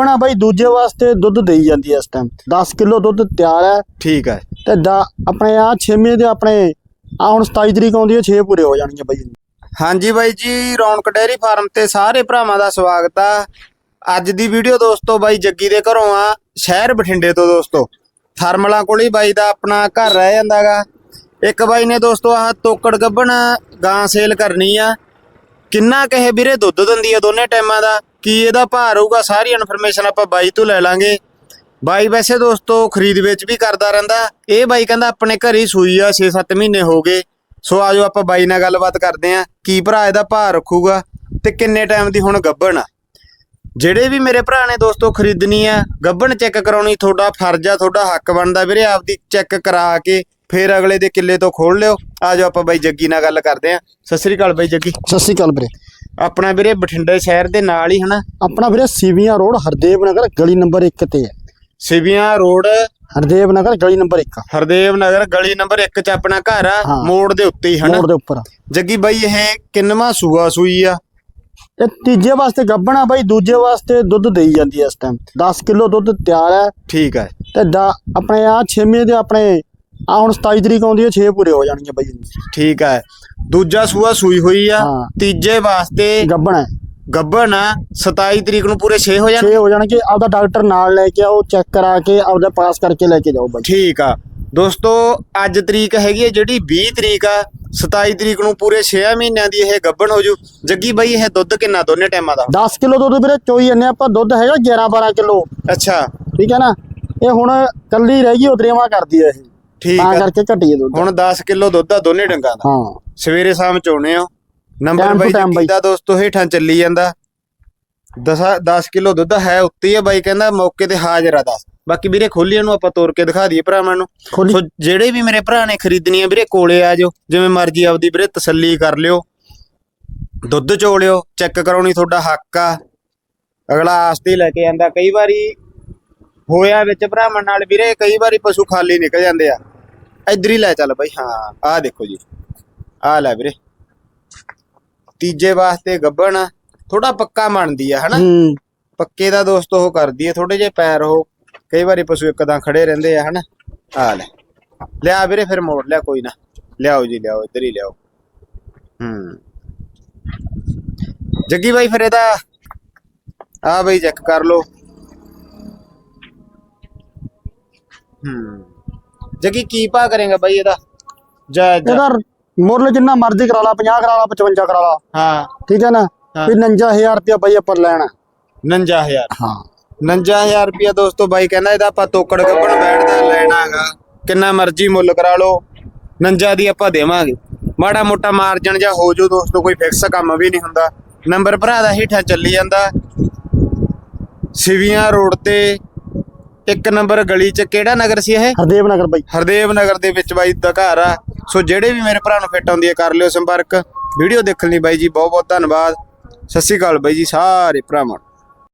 ਗੱਬਣਾ ਬਾਈ ਦੂਜੇ ਵਾਸਤੇ ਦੁੱਧ ਦੇਈ ਜਾਂਦੀ ਹੈ ਇਸ ਟਾਈਮ 10 ਕਿਲੋ ਦੁੱਧ ਤਿਆਰ ਹੈ ਠੀਕ ਹੈ ਤੇ ਦਾ ਆਪਣੇ ਆ 6ਵੇਂ ਦੇ ਆਪਣੇ ਆ ਹੁਣ 27 ਤਰੀਕ ਆਉਂਦੀ ਹੈ 6 ਪੂਰੇ ਹੋ ਜਾਣਗੇ ਬਾਈ। ਹਾਂਜੀ ਬਾਈ ਜੀ ਰੌਣਕ ਡੈਰੀ ਫਾਰਮ ਤੇ ਸਾਰੇ ਭਰਾਵਾਂ ਦਾ ਸਵਾਗਤ ਆ। ਅੱਜ ਦੀ ਵੀਡੀਓ ਦੋਸਤੋ ਬਾਈ ਜੱਗੀ ਦੇ ਘਰੋਂ ਆ ਸ਼ਹਿਰ ਬਠਿੰਡੇ ਤੋਂ ਦੋਸਤੋ। ਥਰਮਲਾਂ ਕੋਲ ਹੀ ਬਾਈ ਦਾ ਆਪਣਾ ਘਰ ਰਹਿ ਜਾਂਦਾਗਾ। ਇੱਕ ਬਾਈ ਨੇ ਦੋਸਤੋ ਆਹ ਤੋਕੜ ਗੱਬਣ ਗਾਂ ਸੇਲ ਕਰਨੀ ਆ। ਕਿੰਨਾ ਕਹੇ ਵੀਰੇ ਦੁੱਧ ਦਿੰਦੀ ਆ ਦੋਨੇ ਟਾਈਮਾਂ ਦਾ? ਕੀ ਇਹਦਾ ਭਾਅ ਹੋਊਗਾ ਸਾਰੀ ਇਨਫੋਰਮੇਸ਼ਨ ਆਪਾਂ ਬਾਈ ਤੋਂ ਲੈ ਲਾਂਗੇ। ਬਾਈ ਵੈਸੇ ਦੋਸਤੋ, ਖਰੀਦ ਵੇਚ ਵੀ ਕਰਦਾ ਰਹਿੰਦਾ। ਇਹ ਬਾਈ ਕਹਿੰਦਾ ਆਪਣੇ ਘਰੇ ਸੂਈ ਆ 6-7 ਮਹੀਨੇ ਹੋ ਗਏ। ਸੋ ਆਜੋ ਆਪਾਂ ਬਾਈ ਨਾਲ ਗੱਲਬਾਤ ਕਰਦੇ ਆਂ, ਕੀ ਭਰਾ ਇਹਦਾ ਭਾਰ ਰੱਖੂਗਾ ਤੇ ਕਿੰਨੇ ਟਾਈਮ ਦੀ ਹੁਣ ਗੱਭਣ ਆ। ਜਿਹੜੇ ਵੀ ਮੇਰੇ ਭਰਾ ਨੇ ਦੋਸਤੋ, ਖਰੀਦਣੀ ਆ, ਗੱਭਣ ਚੈੱਕ ਕਰਾਉਣੀ, ਤੁਹਾਡਾ ਫਰਜ਼ ਆ, ਤੁਹਾਡਾ ਹੱਕ ਬਣਦਾ ਵੀਰੇ, ਆਪਦੀ ਚੈੱਕ ਕਰਾ ਕੇ ਫੇਰ ਅਗਲੇ ਦੇ ਕਿੱਲੇ ਤੋਂ ਖੋਲ ਲਿਓ। ਆਜੋ ਆਪਾਂ ਬਾਈ ਜੱਗੀ ਨਾਲ ਗੱਲ ਕਰਦੇ ਆਂ। ਸਤਿ ਸ੍ਰੀ ਅਕਾਲ ਬਾਈ ਜੱਗੀ। ਸਤਿ ਸ਼੍ਰੀ ਅਕਾਲ ਵੀਰੇ। ਆਪਣਾ ਵੀਰੇ ਬਠਿੰਡੇ ਸ਼ਹਿਰ ਦੇ ਨਾਲ ਹੀ ਹਨਾ? ਆਪਣਾ ਵੀਰੇ ਸੀਵੀਆਂ ਰੋਡ ਹਰਦੇਵ ਨਗਰ ਗਲੀ ਨੰਬਰ 1 ਤੇ ਹੈ। ਸਿਵੀਆਂ ਰੋਡ ਹਰਦੇਵ ਨਗਰ ਗਲੀ ਨੰਬਰ 1 ਹਰਦੇਵ ਨਗਰ ਗਲੀ ਨੰਬਰ 1 ਚ ਆਪਣਾ ਘਰ ਆ ਹਾਂ। ਮੋੜ ਦੇ ਉੱਤੇ ਹੀ ਹਨਾ? ਮੋੜ ਦੇ ਉੱਪਰ ਜੱਗੀ ਬਾਈ ਇਹ ਕਿੰਨਵਾਂ ਸੂਆ ਸੂਈ ਆ? ਇਹ ਤੀਜੇ ਵਾਸਤੇ ਗੱਬਣਾ ਬਾਈ ਦੂਜੇ ਵਾਸਤੇ ਦੁੱਧ ਦੇਈ ਜਾਂਦੀ ਹੈ ਇਸ ਟਾਈਮ 10 ਕਿਲੋ ਦੁੱਧ ਤਿਆਰ ਹੈ ਠੀਕ ਹੈ ਤੇ ਦਾ ਆਪਣੇ ਆ 6ਵੇਂ ਦੇ ਆਪਣੇ ਆ ਹੁਣ 27 ਤਰੀਕ ਆਉਂਦੀ ਹੈ 6 ਪੂਰੇ ਹੋ ਜਾਣਗੇ ਬਾਈ। ਠੀਕ ਹੈ ਦੂਜਾ ਸੂਆ ਸੂਈ ਹੋਈ ਆ। ਹਾਂ। ਤੀਜੇ ਵਾਸਤੇ ਗੱਬਣਾ ਗੱਭਣ ਆ। 27 ਤਰੀਕ ਨੂੰ ਪੂਰੇ 6 ਹੋ ਜਾਣ 6 ਹੋ ਜਾਣਗੇ। ਆਪਦਾ ਡਾਕਟਰ ਨਾਲ ਲੈ ਕੇ ਆਓ ਚੈੱਕ ਕਰਾ ਕੇ ਆਪਦਾ ਪਾਸ ਕਰਕੇ ਲੈ ਕੇ ਜਾਓ ਬਾਈ। ਠੀਕ ਆ। ਦੋਸਤੋ ਅੱਜ ਤਰੀਕ ਹੈਗੀ ਹੈ ਜਿਹੜੀ 20 ਤਰੀਕ ਆ। 27 ਤਰੀਕ ਨੂੰ ਪੂਰੇ 6 ਮਹੀਨਿਆਂ ਦੀ ਇਹ ਗੱਭਣ ਹੋ ਜੂ। ਜੱਗੀ ਬਾਈ ਇਹ ਦੁੱਧ ਕਿੰਨਾ ਦੋਨੇ ਟਾਈਮਾਂ ਦਾ? 10 ਕਿਲੋ ਦੁੱਧ ਵੀਰੇ ਚੋਈ ਜੰਨੇ ਆਪਾਂ। ਦੁੱਧ ਹੈਗਾ 11 12 ਕਿਲੋ। ਅੱਛਾ। ਠੀਕ ਹੈ ਨਾ? ਇਹ ਹੁਣ ਕੱਲੀ ਰਹਿ ਗਈ ਉਦਰੇਵਾ ਕਰਦੀ ਹੈ ਇਹ। ਠੀਕ ਤਾਂ ਆ ਕਰਕੇ ਘਟੀ ਹੈ ਦੁੱਧ। ਹੁਣ 10 ਕਿਲੋ ਦੁੱਧ ਆ ਦੋਨੇ ਡੰਗਾਂ ਦਾ। ਹਾਂ। ਸਵੇਰੇ ਸ਼ਾਮ ਚੋਣੇ ਆ। ਨੰਬਰ Time to ਬਾਈ time ਬਾਈ। ਦਾ ਦੋਸਤੋ ਹੇਠਾਂ ਚੱਲੀ ਜਾਂਦਾ। 10 10 ਕਿਲੋ ਦੁੱਧ ਹੈ ਉੱਤੇ ਹੀ ਆ ਬਾਈ ਕਹਿੰਦਾ ਮੌਕੇ ਤੇ ਹਾਜ਼ਰ ਆ 10 ਬਾਕੀ ਵੀਰੇ ਖੋਲੀਆਂ ਨੂੰ ਆਪਾਂ ਤੋੜ ਕੇ ਦਿਖਾ ਦਈਏ ਭਰਾਵਾਂ ਨੂੰ। ਖੋਲੀ। ਸੋ ਜਿਹੜੇ ਵੀ ਮੇਰੇ ਭਰਾ ਨੇ ਖਰੀਦਣੀ ਆ ਵੀਰੇ ਕੋਲੇ ਆ ਜਾਓ। ਜਿਵੇਂ ਮਰਜ਼ੀ ਆਪਦੀ ਵੀਰੇ ਤਸੱਲੀ ਕਰ ਲਿਓ। ਦੁੱਧ ਚੋਲਿਓ ਚੈੱਕ ਕਰਾਉਣੀ ਤੁਹਾਡਾ ਹੱਕ ਆ। ਅਗਲਾ ਆਸਤੀ ਲੈ ਕੇ ਜਾਂਦਾ ਕਈ ਵਾਰੀ ਹੋਇਆ ਵਿੱਚ ਭਰਾਵਾਂ ਨਾਲ ਵੀਰੇ ਕਈ ਵਾਰੀ ਪਸ਼ੂ ਖਾਲੀ ਨਿਕਲ ਜਾਂਦੇ ਆ। ਇੱਧਰ ਹੀ ਲੈ ਚੱਲ ਬਾਈ ਹਾਂ ਆਹ ਦੇਖੋ ਜੀ ਆਹ ਲੈ ਵੀਰੇ। ਤੀਜੇ ਵਾਸਤੇ ਗੱਬਣ ਥੋੜਾ ਪੱਕਾ ਮੰਨਦੀ ਆ ਹਨਾ? ਪੱਕੇ ਦਾ ਦੋਸਤ ਉਹ ਕਰਦੀ ਹੈ ਥੋੜੇ ਜਿਹੇ ਪੈਰ ਉਹ ਕਈ ਵਾਰੀ ਪਸ਼ੂ ਇੱਕਦਾਂ ਖੜੇ ਰਹਿੰਦੇ ਆ ਹਨਾ? ਆ ਲੈ ਲਿਆ ਵੀਰੇ ਫਿਰ ਮੋੜ ਲਿਆ ਕੋਈ ਨਾ ਲਿਆਓ ਜੀ ਲਿਆਓ ਇੱਧਰ ਹੀ ਲਿਆਓ। ਹੂੰ। ਜੱਗੀ ਬਾਈ ਫਿਰ ਇਹਦਾ ਆ ਬਈ ਚੈੱਕ ਕਰ ਲਓ। ਹੂੰ। ਜੱਗੀ ਕੀ ਪਾ ਕਰੇਗਾ ਬਾਈ ਇਹਦਾ? ਜਾ ਜਾ। ਇਹਦਾ ਮੁੱਲ ਜਿੰਨਾ ਮਰਜ਼ੀ ਕਰਾ ਲਾ 50 ਕਰਾ ਲਾ 55 ਕਰਾ ਲਾ। ਹਾਂ। ਠੀਕ ਹੈ ਨਾ। ਵੀ 59000 ਰੁਪਇਆ ਬਾਈ ਆਪਾਂ ਲੈਣਾ। 59000 ਹਾਂ। 59000 ਰੁਪਇਆ ਦੋਸਤੋ ਬਾਈ ਕਹਿੰਦਾ ਇਹਦਾ ਆਪਾਂ ਤੋਕੜ ਗੱਬਣ ਬੈਠਦਾ ਲੈਣਾਗਾ। ਕਿੰਨਾ ਮਰਜ਼ੀ ਮੁੱਲ ਕਰਾ ਲਓ। ਨੰਜਾ ਦੀ ਆਪਾਂ ਦੇਵਾਂਗੇ। ਮਾੜਾ ਮੋਟਾ ਮਾਰਜਨ ਜਾਂ ਹੋ ਜੋ ਦੋਸਤੋ ਕੋਈ ਫਿਕਸ ਕੰਮ ਵੀ ਨਹੀਂ ਹੁੰਦਾ। ਨੰਬਰ ਭਰਾ ਦਾ ਹੀਠਾ ਚੱਲੀ ਜਾਂਦਾ। ਸਿਵੀਆਂ ਰੋਡ ਤੇ ਇੱਕ ਨੰਬਰ ਗਲੀ ਚ ਕਿਹੜਾ ਨਗਰ ਸੀ ਇਹ? ਹਰਦੇਵ ਨਗਰ ਬਾਈ। ਹਰਦੇਵ ਨਗਰ ਦੇ ਵਿੱਚ ਬਾਈ ਦਾ ਘਰ ਆ। ਸੋ ਜਿਹੜੇ ਵੀ ਮੇਰੇ ਭਰਾ ਨੂੰ ਫਿੱਟ ਆਉਂਦੀ ਹੈ ਕਰ ਲਿਓ ਸੰਪਰਕ। ਵੀਡੀਓ ਦੇਖਣ ਲਈ ਬਾਈ ਜੀ ਬਹੁਤ ਬਹੁਤ ਧੰਨਵਾਦ। ਸਤਿ ਸ਼੍ਰੀ ਅਕਾਲ ਬਾਈ ਜੀ ਸਾਰੇ ਭਰਾਵਾਂ ਨੂੰ।